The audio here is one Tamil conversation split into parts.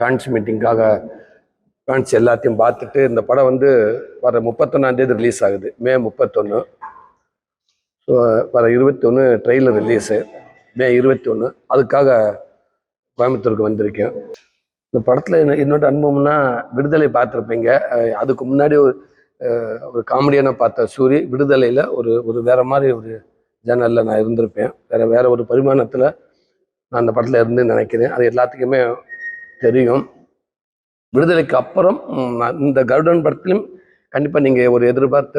ஃபேன்ஸ் மீட்டிங்காக ஃபேன்ஸ் எல்லாத்தையும் பார்த்துட்டு இந்த படம் வந்து வர முப்பத்தொன்னாந்தேதி ரிலீஸ் ஆகுது. மே முப்பத்தொன்று ஸோ வர இருபத்தொன்று ட்ரெயிலர் ரிலீஸு மே இருபத்தி ஒன்று அதுக்காக கோயம்புத்தூருக்கு வந்திருக்கேன். இந்த படத்தில் என்ன என்னோட அனுபவம்னா விடுதலை பார்த்துருப்பீங்க. அதுக்கு முன்னாடி ஒரு ஒரு காமெடியான பார்த்த சூரி விடுதலையில் ஒரு ஒரு வேறு மாதிரி ஒரு ஜேனலில் நான் இருந்திருப்பேன். வேறு வேறு ஒரு பரிமாணத்தில் நான் அந்த படத்தில் இருந்து நினைக்கிறேன். அது எல்லாத்துக்குமே தெரியும். விடுதலைக்கு அப்புறம் இந்த கருடன் படத்துலையும் கண்டிப்பாக நீங்கள் ஒரு எதிர்பார்த்த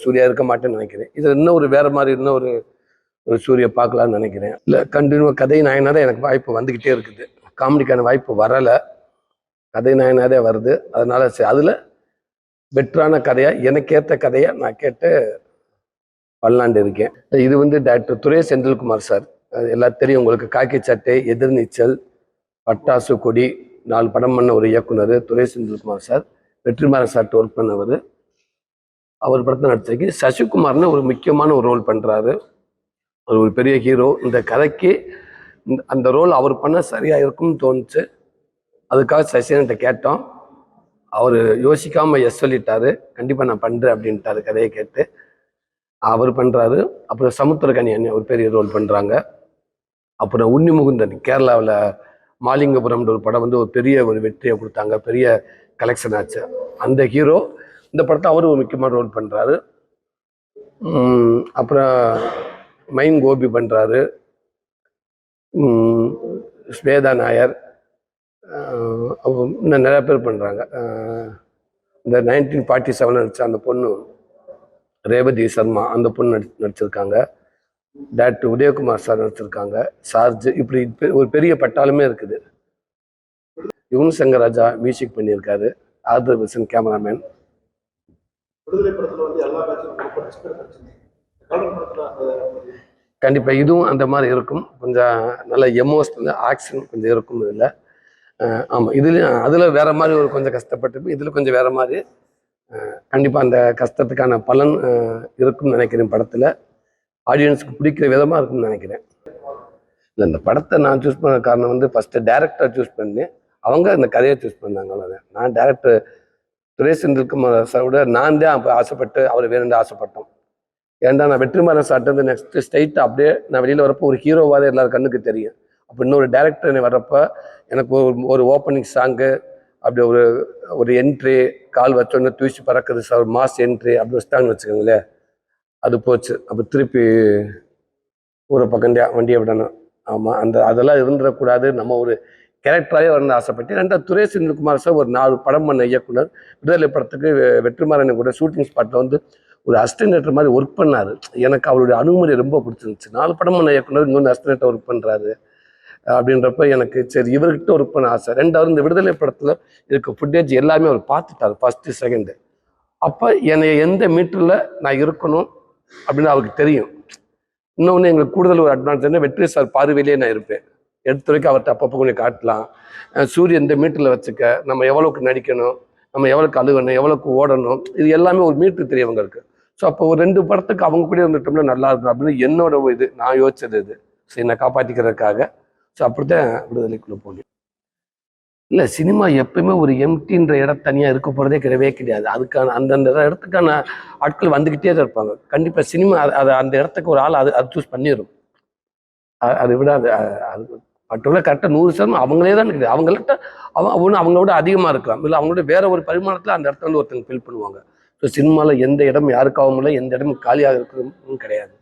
சூர்யா இருக்க மாட்டேன்னு நினைக்கிறேன். இது இன்னும் ஒரு வேறு மாதிரி இன்னும் ஒரு ஒரு சூரிய பார்க்கலாம்னு நினைக்கிறேன். இல்லை கண்டினியூ கதை நாயனாக எனக்கு வாய்ப்பு வந்துக்கிட்டே இருக்குது. காமெடிக்கான வாய்ப்பு வரலை. கதை நாயனாதே வருது. அதனால் சரி அதில் பெட்டரான கதையாக எனக்கு ஏற்ற நான் கேட்டு பண்ணலான்ட்டு இருக்கேன். இது வந்து டாக்டர் துரே செந்தில்குமார் சார். அது எல்லாம் தெரியும் உங்களுக்கு. காக்கி சட்டை எதிர்நீச்சல் பட்டாசு கொடி நாலு படம் பண்ண ஒரு இயக்குனர் துரை செந்தில்குமார் சார் வெற்றிமாறன் சார்ட்டு ஒர்க் பண்ணவர். அவர் படத்தை நடிச்சிருக்கு சசிகுமார்னு ஒரு முக்கியமான ஒரு ரோல் பண்ணுறாரு அவர் ஒரு பெரிய ஹீரோ இந்த கதைக்கு அந்த ரோல் அவர் பண்ண சரியாக இருக்கும்னு தோணுச்சு. அதுக்காக சசிகன்ட்ட கேட்டோம். அவர் யோசிக்காமல் எஸ் சொல்லிட்டாரு. கண்டிப்பாக நான் பண்ணுறேன் அப்படின்ட்டாரு கதையை கேட்டு. அவர் பண்ணுறாரு அப்புறம் சமுத்திரகனி அண்ணன் ஒரு பெரிய ரோல் பண்ணுறாங்க அப்புறம் உன்னி முகுந்தன் கேரளாவில் மாலிங்கபுரம்ன்ற ஒரு படம் வந்து ஒரு பெரிய ஒரு வெற்றியை கொடுத்தாங்க. பெரிய கலெக்ஷன் ஆச்சு. அந்த ஹீரோ இந்த படத்தை அவரும் ஒரு முக்கியமான ரோல் பண்ணுறாரு அப்புறம் மைன் கோபி பண்ணுறாரு ஸ்வேதா நாயர். இன்னும் நிறைய பேர் பண்ணுறாங்க இந்த நைன்டீன் ஃபார்ட்டி செவன் நடித்த அந்த பொண்ணு ரேவதி சர்மா அந்த பொண்ணு நடி நடிச்சிருக்காங்க. டேரக்டர் உதயகுமார் சார் நடிச்சிருக்காங்க சார்ஜ் இப்படி பெ- ஒரு பெரிய பட்டாலுமே இருக்குது. யுவன் சங்கர் ராஜா மியூசிக் பண்ணியிருக்காரு. ஆதர் வில்சன் கேமராமேன் கண்டிப்பாக இதுவும் அந்த மாதிரி இருக்கும். கொஞ்சம் நல்ல எமோஷனல் ஆக்ஷன் கொஞ்சம் இருக்கும் இதில். ஆமாம் இதுலேயும் அதில் வேற மாதிரி ஒரு கொஞ்சம் கஷ்டப்பட்டு இதில் கொஞ்சம் வேற மாதிரி. கண்டிப்பாக அந்த கஷ்டத்துக்கான பலன் இருக்கும்னு நினைக்கிறேன் படத்தில். ஆடியன்ஸுக்கு பிடிக்கிற விதமாக இருக்கும்னு நினைக்கிறேன். இல்லை இந்த படத்தை நான் சூஸ் பண்ண காரணம் வந்து ஃபஸ்ட்டு டேரக்டர் சூஸ் பண்ணி அவங்க இந்த கதையை சூஸ் பண்ணாங்க அவ்வளோதான் நான் டேரக்டர் துரை செந்தில்குமார் சாரோட நான் தான் அப்போ ஆசைப்பட்டு அவர் வேணும்னு ஆசைப்பட்டோம். ஏன்டா நான் வெற்றிமாறன் சார்ட்டு வந்து நெக்ஸ்ட் ஸ்ட்ரைட் அப்படியே நான் வெளியில் வரப்போ ஒரு ஹீரோவாக எல்லாரும் கண்ணுக்கு தெரியும். அப்போ இன்னொரு டேரக்டர் வர்றப்ப எனக்கு ஒரு ஒரு ஓப்பனிங் சாங்கு அப்படி ஒரு ஒரு என்ட்ரி கால் வச்சோன்னே தூசி பறக்குது சார் மாஸ் என்ட்ரி அப்படி வச்சுட்டாங்கன்னு வச்சுக்கோங்களேன். அது போச்சு. அப்போ திருப்பி ஊரை பக்கண்டியா வண்டியை விடணும். ஆமாம் அந்த அதெல்லாம் இருந்துடக்கூடாது. நம்ம ஒரு கேரக்டராகவே வரணும்னு ஆசைப்பட்டு ரெண்டாவது துரை செந்தில்குமார் சார் ஒரு நாலு படம் பண்ண இயக்குனர். விடுதலை படத்துக்கு வெற்றிமாறன் கூட ஷூட்டிங் ஸ்பாட்டில் வந்து ஒரு அஸ்டினேட்டர் மாதிரி ஒர்க் பண்ணார். எனக்கு அவருடைய அணுகுமுறை ரொம்ப பிடிச்சிருந்துச்சு. நாலு படம் பண்ண இயக்குனர் இன்னொன்று அஸ்டினேட்டர் ஒர்க் பண்ணுறாரு அப்படின்றப்ப எனக்கு சரி இவர்கிட்ட ஒர்க் பண்ண ஆசை. ரெண்டாவது இந்த விடுதலை படத்தில் இருக்க ஃபுட்டேஜ் எல்லாமே அவர் பார்த்துட்டார் ஃபஸ்ட்டு செகண்டு அப்போ என்னை எந்த மீட்டரில் நான் இருக்கணும் அப்படின்னு அவருக்கு தெரியும். இன்னொன்று எங்களுக்கு கூடுதல் ஒரு அட்வான்ஸ் என்ன வெற்றி சார் பார்வையிலேயே நான் இருப்பேன். எடுத்த வரைக்கும் அவர்கிட்ட அப்பப்போ கொஞ்சம் காட்டலாம். சூரியன் இந்த மீட்டரில் வச்சுக்க நம்ம எவ்வளோக்கு நடிக்கணும் நம்ம எவ்வளோக்கு அழுகணும் எவ்வளோக்கு ஓடணும் இது எல்லாமே ஒரு மீட்டர் தெரியும் ஸோ அப்போ ஒரு ரெண்டு படத்துக்கு அவங்க கூட இருந்துட்டோம்னா நல்லா இருக்கும் அப்படின்னு என்னோட இது நான் யோசிச்சது இது. ஸோ என்னை காப்பாற்றிக்கிறதுக்காக ஸோ அப்படித்தான் விடுதலைக்குள்ளே போனேன். இல்லை சினிமா எப்பயுமே ஒரு எம்டின்ற இடம் தனியாக இருக்க போகிறதே கிடையவே கிடையாது. அதுக்கான அந்தந்த இடத்துக்கான ஆட்கள் வந்துக்கிட்டே தான் இருப்பாங்க. கண்டிப்பாக சினிமா அது அந்த இடத்துக்கு ஒரு ஆள் அது அது சூஸ் பண்ணிடும் அது அதை விட அது அது மற்றவங்கள கரெக்டாக நூறு சதவீதம் அவங்களே தான் இருக்குது அவங்கள்ட்ட அவங்க ஒன்று அவங்களோட அதிகமாக இருக்கலாம். இல்லை அவங்களோட வேற ஒரு பரிமாணத்தில் அந்த இடத்த வந்து ஒருத்தங்க ஃபில் பண்ணுவாங்க. ஸோ சினிமாவில் எந்த இடம் யாருக்காகவும் இல்லை எந்த இடமும் காலியாக இருக்கிறதும் கிடையாது.